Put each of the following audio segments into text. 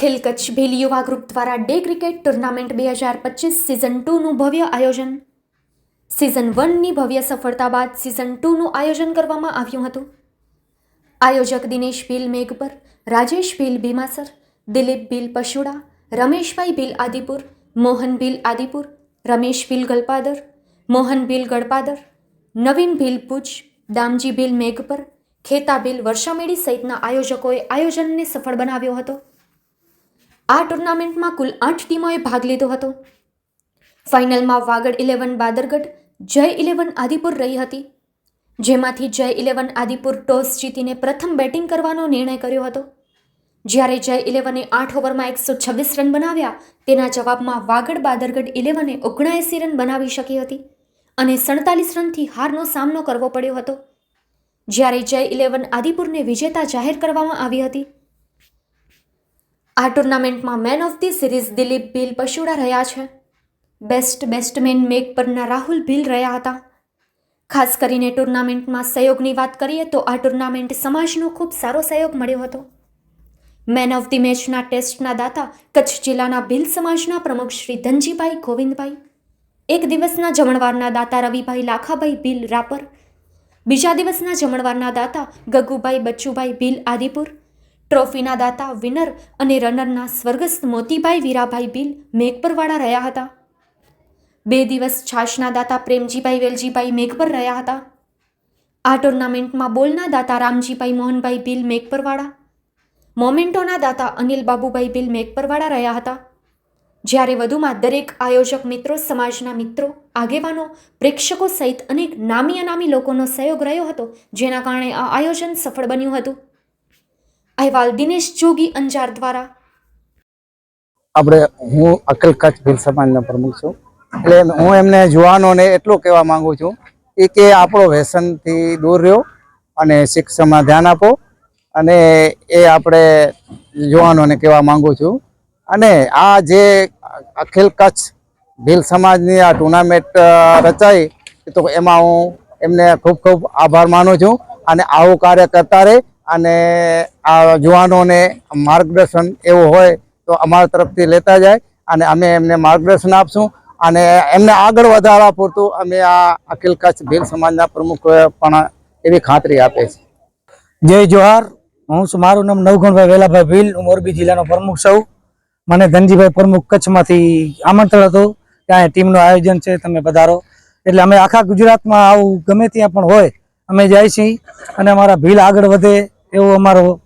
અખિલ કચ્છ ભીલ યુવા ગ્રુપ દ્વારા day cricket tournament બે હજાર પચીસ સિઝન ટુનું ભવ્ય આયોજન. સિઝન વનની ભવ્ય સફળતા બાદ સિઝન ટુનું આયોજન કરવામાં આવ્યું હતું. આયોજક દિનેશ ભીલ મેઘપર, રાજેશ ભીલ ભીમાસર, દિલીપ ભીલ પશુડા, રમેશભાઈ ભીલ આદિપુર, મોહન ભીલ આદિપુર, રમેશ ભીલ ગલપાદર મોહન ભીલ ગળપાદર, નવીન ભીલ પૂજ દામજી ભીલ મેઘપર, ખેતા ભીલ વર્ષામેડી સહિતના આયોજકોએ આયોજનને સફળ બનાવ્યો હતો. આ ટુર્નામેન્ટમાં કુલ આઠ ટીમોએ ભાગ લીધો હતો. ફાઇનલમાં વાગડ ઇલેવન બાદરગઢ, જય ઇલેવન આદિપુર રહી હતી. જેમાંથી જય ઇલેવન આદિપુર ટોસ જીતીને પ્રથમ બેટિંગ કરવાનો નિર્ણય કર્યો હતો. જ્યારે જય ઇલેવને આઠ ઓવરમાં એકસો છવ્વીસ રન બનાવ્યા, તેના જવાબમાં વાગડ બાદરગઢ ઇલેવને ઓગણએંસી રન બનાવી શકી હતી અને સડતાલીસ રનથી હારનો સામનો કરવો પડ્યો હતો. જ્યારે જય ઇલેવન આદિપુરને વિજેતા જાહેર કરવામાં આવી હતી આ ટુર્નામેન્ટમાં man of the series Dilip Bhil Pashuda રહ્યા છે. બેસ્ટ બેસ્ટમેન મેક પરના રાહુલ ભીલ રહ્યા હતા. ખાસ કરીને ટુર્નામેન્ટમાં સહયોગની વાત કરીએ તો આ ટુર્નામેન્ટ સમાજનો ખૂબ સારો સહયોગ મળ્યો હતો. મેન ઓફ ધી મેચના ટેસ્ટના દાતા કચ્છ જિલ્લાના ભીલ સમાજના પ્રમુખ શ્રી ધનજીભાઈ ગોવિંદભાઈ, એક દિવસના જમણવારના દાતા રવિભાઈ લાખાભાઈ ભીલ રાપર, બીજા દિવસના જમણવારના દાતા ગગુભાઈ બચ્ચુભાઈ ભીલ આદિપુર ટ્રોફીના દાતા વિનર અને રનરના સ્વર્ગસ્થ મોતીભાઈ વીરાભાઈ બિલ મેઘપરવાળા રહ્યા હતા. બે દિવસ છાશના દાતા પ્રેમજીભાઈ વેલજીભાઈ મેઘપર રહ્યા હતા. આ ટુર્નામેન્ટમાં બોલના દાતા રામજીભાઈ મોહનભાઈ બિલ મેઘપરવાળા મોમેન્ટોના દાતા અનિલ બાબુભાઈ બિલ મેઘપરવાળા રહ્યા હતા. જ્યારે વધુમાં દરેક આયોજક મિત્રો, સમાજના મિત્રો, આગેવાનો, પ્રેક્ષકો સહિત અનેક નામી અનામી લોકોનો સહયોગ રહ્યો હતો, જેના કારણે આ આયોજન સફળ બન્યું હતું. અહેવાલ દિનેશ જોગી, અંજાર દ્વારા. આપણે હું અખિલ કચ્છ ભીલ સમાજનો પ્રમુખ છું. એટલે હું એમને જુવાનોને એટલું કહેવા માંગુ છું એ કે આપણો વ્યસનથી દૂર રહ્યો અને શિક્ષણમાં ધ્યાન આપો અને એ આપણે યુવાનોને કહેવા માંગુ છું. અને આ જે અખિલ કચ્છ ભીલ સમાજની આ ટુર્નામેન્ટ રચાઈ તો એમાં હું એમને ખૂબ ખૂબ આભાર માનું છું અને આવું કાર્ય કરતા રહે અને આ યુવાનોને માર્ગદર્શન એવું હોય તો અમારા તરફથી લેતા જાય અને અમે એમને માર્ગદર્શન આપશું અને એમને આગળ વધારવા પૂરતું અમે આ અખિલ કચ્છ ભીલ સમાજના પ્રમુખ પણ એવી ખાતરી આપે છે. જય જોહાર. હું છું, મારું નામ નવગણભાઈ વેલાભાઈ ભીલ. હું મોરબી જિલ્લાનો પ્રમુખ છું. મને ધનજીભાઈ પ્રમુખ કચ્છમાંથી આમંત્રણ હતું ત્યાં ટીમનું આયોજન છે, તમે પધારો. એટલે અમે આખા ગુજરાતમાં આવું ગમે ત્યાં પણ હોય, અમે જાય છીએ અને અમારા ભીલ આગળ વધે. એવો અમારો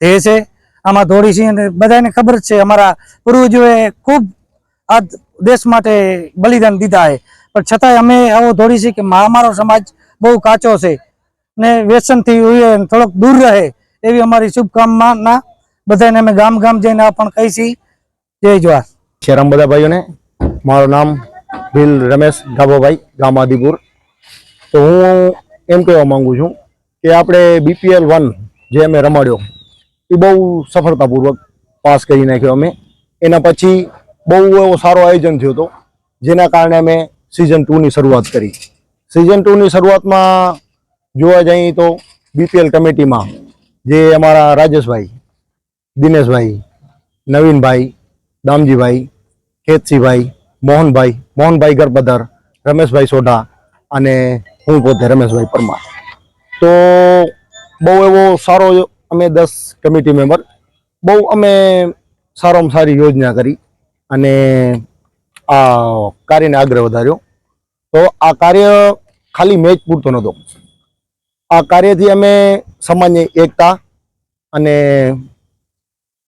ધ્યેય છે. આમાં દોડી છીએ અને બધાને ખબર છે, અમારા પૂર્વજોએ ખૂબ આ દેશ માટે બલિદાન દીધા છે. પણ છતાંય અમે આવો દોડી છીએ કે અમારો સમાજ બહુ કાચો છે ને વ્યસનથી ને થોડોક દૂર રહે એવી અમારી શુભકામના બધાને અમે ગામ ગામ જઈને પણ કહી છીએ જય જવાહર. શેરામ બધા ભાઈઓને, મારું નામ ભીલ રમેશ ગાભાભાઈ ગામ આદિપુર. તો હું એમ કહેવા માંગુ છું કે આપણે બીપીએલ વન જે અમે રમાડ્યો, એ બહુ સફળતાપૂર્વક પાસ કરી નાખ્યો અમે. એના પછી બહુ એવો સારો આયોજન થયો હતો, જેના કારણે અમે સિઝન ટુની શરૂઆત કરી. સિઝન ટુની શરૂઆતમાં જોવા જઈએ તો બીપીએલ કમિટીમાં જે અમારા રાજેશભાઈ, દિનેશભાઈ, નવીનભાઈ, દામજીભાઈ, કેતસીભાઈ, મોહનભાઈ મોહનભાઈ ગરબદર રમેશભાઈ સોઢા અને હું પોતે રમેશભાઈ પરમાર. તો બહુ એવો સારો અમે દસ કમિટી મેમ્બર બહુ અમે સારામાં સારી યોજના કરી અને આ કાર્યને આગળ વધાર્યો. તો આ કાર્ય ખાલી મેચ પૂરતો નહોતો. આ કાર્યથી અમે સમાજની એકતા અને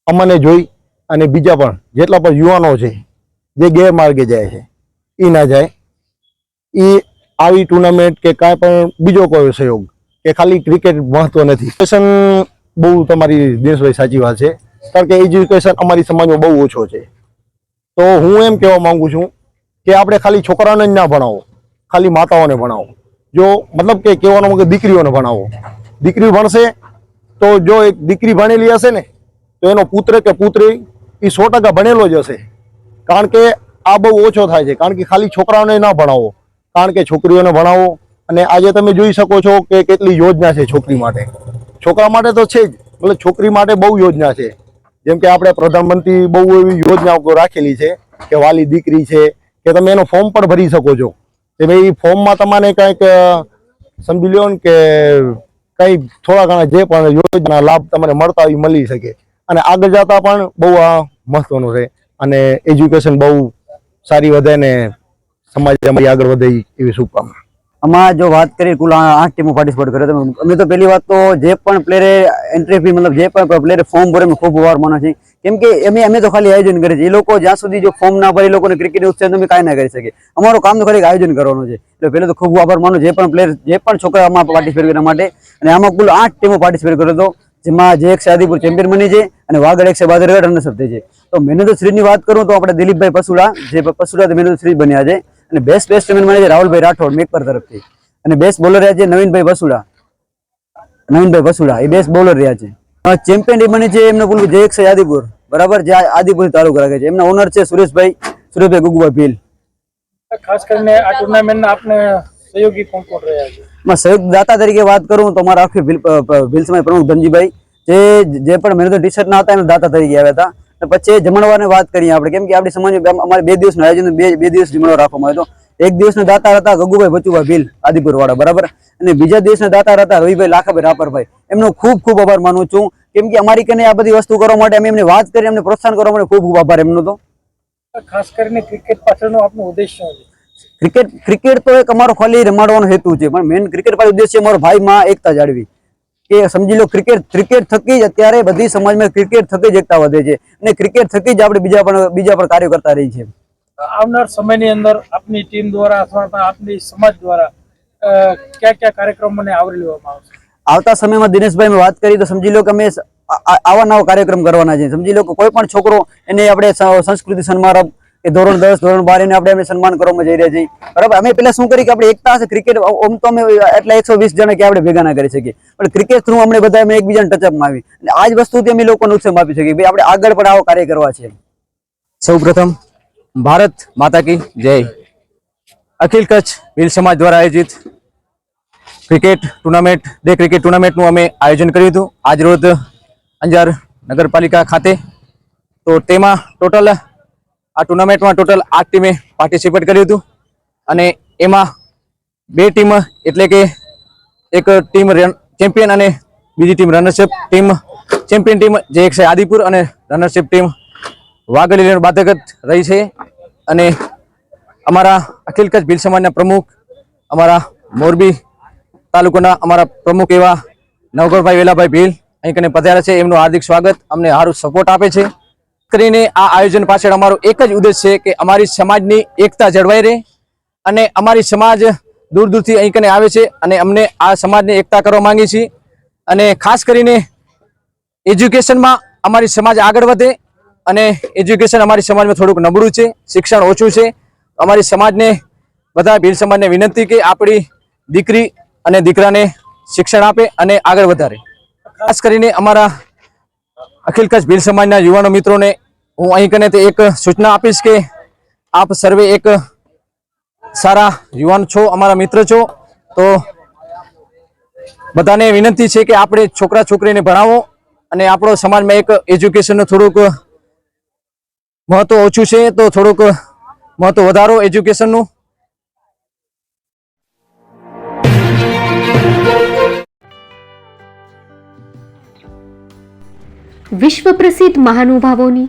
અમને જોઈ અને બીજા પણ જેટલા પણ યુવાનો છે, જે ગેરમાર્ગે જાય છે એ ના જાય. એ આવી ટુર્નામેન્ટ કે કાંઈ પણ બીજો કોઈ સહયોગ કે ખાલી ક્રિકેટ મહત્વ નથી. એજ્યુકેશન બહુ તમારી દિનેશભાઈ સાચી વાત છે. કારણ કે એજ્યુકેશન અમારી સમાજમાં બહુ ઓછો છે. તો હું એમ કહેવા માંગુ છું કે આપણે ખાલી છોકરાઓને જ ના ભણાવો. ખાલી માતાઓને ભણાવો. જો મતલબ કે કહેવાનો મતલબ દીકરીઓને ભણાવો. દીકરી ભણશે તો જો એક દીકરી ભણેલી હશે ને, તો એનો પુત્ર કે પુત્રી એ સો ટકા ભણેલો જ હશે. કારણ કે આ બહુ ઓછો થાય છે. કારણ કે ખાલી છોકરાઓને ના ભણાવો. કારણ કે છોકરીઓને ભણાવો. અને આજે તમે જોઈ શકો છો કે કેટલી યોજના છે છોકરી માટે. છોકરા માટે તો છે જ એટલે છોકરી માટે બહુ યોજના છે. જેમ કે આપણે પ્રધાનમંત્રી બહુ એવી યોજનાઓ રાખેલી છે કે વાલી દીકરી છે, કે તમે એનો ફોર્મ પણ ભરી શકો છો. કે ભાઈ ફોર્મમાં તમને કંઈક સમજી લો કે કંઈ થોડા ઘણા જે પણ યોજના લાભ તમને મળતા હોય મળી શકે. અને આગળ જતા પણ બહુ આ મહત્વનું છે. અને એજ્યુકેશન બહુ સારી વધે ને સમાજ આગળ વધે એવી શુભકામના. આમાં જો વાત કરીએ, કુલ આઠ ટીમો પાર્ટિસિપેટ કરે અમે તો પહેલી વાત તો જે પણ પ્લેયરે એન્ટ્રી ફી મતલબ જે પણ પ્લેયરે ફોર્મ ભરે એમને ખૂબ વાર માનો છે કેમ કે અમે અમે તો ખાલી આયોજન કરીએ છીએ. એ લોકો જ્યાં સુધી જો ફોર્મ ના ભરે, એ લોકોને ક્રિકેટ ઉત્સાહ અમે કાંઈ ના કરી શકીએ. અમારું કામ તો ખાલી આયોજન કરવાનું છે. એટલે પહેલા તો ખૂબ આભાર માનો. જે પણ પ્લેયર જે પણ છોકરા આમાં પાર્ટિસિપેટ કરવા માટે, અને આમાં કુલ આઠ ટીમો પાર્ટિસિપેટ કર્યો હતો, જેમાં જે એક આદિપુર ચેમ્પિયન બની છે, અને વાગડ એક છે, બાદરગઢ રનર્સ અપ થઈ છે. તો મહેનત શ્રીની વાત કરું તો આપણે દિલીપભાઈ પસુડા, જે પસુડા મહેનત શ્રી બન્યા છે. અને બેસ્ટ બેટ્સમેન મળે છે રાહુલભાઈ રાઠોડ મેકપર તરફથી. અને બેસ્ટ બોલર રહ્યા છે નવીનભાઈ વસુડા. નવીનભાઈ વસુડા એ બેસ્ટ બોલર રહ્યા છે. ચેમ્પિયન એ બને છે એમનો પૂરું જે એક છે આદિપુર. બરાબર જે આદિપુર તાલુકો રાખે છે. એમના ઓનર છે સુરેશભાઈ સુરેશભાઈ ગુગુભાઈ ભીલ. ખાસ કરીને આ ટુર્નામેન્ટ આપને સહયોગી કોણ કોણ રહ્યા છે? માં દાતા તરીકે વાત કરું તો મારા આખી ભીલ પ્રમુખ ધનજીભાઈ જે જે પણ મહેનત ટી શર્ટ ના હતા એના દાતા તરીકે આવ્યા હતા. પછી જમણવારની વાત કરીએ આપણે. કેમ કે આપણી સમાજમાં અમારે બે દિવસનું આયોજન બે બે દિવસ જમણવાર રાખવામાં આવ્યો હતો. એક દિવસના દાતા હતા ગગુભાઈ બચુભાઈ ભીલ આદિપુર વાળા બરાબર? અને બીજા દિવસના દાતા હતા રવિભાઈ લાખાભાઈ રાપરભાઈ. એમનો ખૂબ ખૂબ આભાર માનું છું. કેમ કે અમારી કને આ બધી વસ્તુ કરવા માટે અમે એમને વાત કરી એમને પ્રોત્સાહન કરવા માટે ખૂબ ખૂબ આભાર એમનો તો. ખાસ કરીને ક્રિકેટ પાછળનો આપનો ઉદ્દેશ શું છે? ક્રિકેટ ક્રિકેટ તો એક અમારો ખાલી રમાડવાનો હેતુ છે પણ મેન ક્રિકેટ પાછળ ઉદ્દેશ્ય અમારો ભાઈમાં એકતા જાળવી. કે સમજી લો ક્રિકેટ ક્રિકેટ થકી જ અત્યારે બધી સમાજમાં ક્રિકેટ થકી જ એકતા વધે છે. અને ક્રિકેટ થકી જ આપણે બીજા પણ બીજા પણ કાર્યો કરતા રહી છે આવનાર સમયની અંદર આપની ટીમ દ્વારા અથવા આપની સમાજ દ્વારા કયા કયા કાર્યક્રમોને આવરી લેવામાં આવશે? આવતા સમયમાં દિનેશભાઈ વાત કરી તો સમજી લો કે અમે આવા નવા કાર્યક્રમ કરવાના છે સમજી લો કે કોઈ પણ છોકરો એને આપણે સંસ્કૃતિ સમારંભ કે ધોરણ દસ, ધોરણ બાર એને આપણે સન્માન કરવામાં જઈ રહ્યા છીએ. બરાબર? અમે પેલા શું કરી કે આપણે એકતા હશે ક્રિકેટ આમ તો અમે એટલા એકસો વીસ જણા કે આપણે ભેગા ના કરી શકીએ. પણ ક્રિકેટ થ્રુ અમને બધા અમે એકબીજાને ટચઅપમાં આવી. અને આ જ વસ્તુથી અમે લોકોને ઉત્સાહ આપી શકીએ. ભાઈ, આપણે આગળ પણ આવો કાર્ય કરવા છે સૌ પ્રથમ ભારત માતા કી જય. અખિલ કચ્છ ભીલ સમાજ દ્વારા આયોજિત ક્રિકેટ ટુર્નામેન્ટ ડે ક્રિકેટ ટુર્નામેન્ટનું અમે આયોજન કર્યું હતું. આજરોજ અંજાર નગરપાલિકા ખાતે. તો તેમાં ટોટલ આ ટુર્નામેન્ટમાં ટોટલ આઠ ટીમે પાર્ટિસિપેટ કર્યું હતું. અને એમાં બે ટીમ એટલે કે એક ટીમ ચેમ્પિયન અને બીજી team runnership team champion team જે એક છે આદિપુર અને રનરશિપ ટીમ વાગડી બાધગત રહી છે. અને અમારા અખિલ કચ્છ ભીલ સમાજના પ્રમુખ, અમારા મોરબી તાલુકાના અમારા પ્રમુખ એવા નવગણભાઈ વેલાભાઈ ભીલ, અહીં કને પધાર્યા છે. એમનું હાર્દિક સ્વાગત. અમને સારું સપોર્ટ આપે છે. કરીને આ આયોજન પાછળ અમારો એક જ ઉદ્દેશ છે કે અમારી સમાજની એકતા જળવાઈ રહે અને અમારી સમાજ દૂર દૂરથી અહીં કને આવે છે અને અમને આ સમાજની એકતા કરવા માંગીએ છીએ. અને ખાસ કરીને એજ્યુકેશનમાં અમારી સમાજ આગળ વધે અને એજ્યુકેશન અમારી સમાજમાં થોડુંક નબળું છે, શિક્ષણ ઓછું છે. અમારી સમાજને બધા ભીલ સમાજને વિનંતી કે આપણી દીકરી અને દીકરાને શિક્ષણ આપે અને આગળ વધારે. ખાસ કરીને અમારા અખિલ કચ્છ ભીલ સમાજના યુવાનો મિત્રોને હું અહીં કને તે એક સૂચના આપીશ કે આપ સર્વે એક સારા યુવાન છો, અમારા મિત્ર છો. તો બધાને વિનંતી છે કે આપણે છોકરા છોકરીને ભણાવો અને આપણો સમાજમાં એક એજ્યુકેશનનું થોડુંક મહત્વ ઓછું છે, તો થોડુંક મહત્વ વધારો એજ્યુકેશનનું વિશ્વ પ્રસિદ્ધ મહાનુભાવોની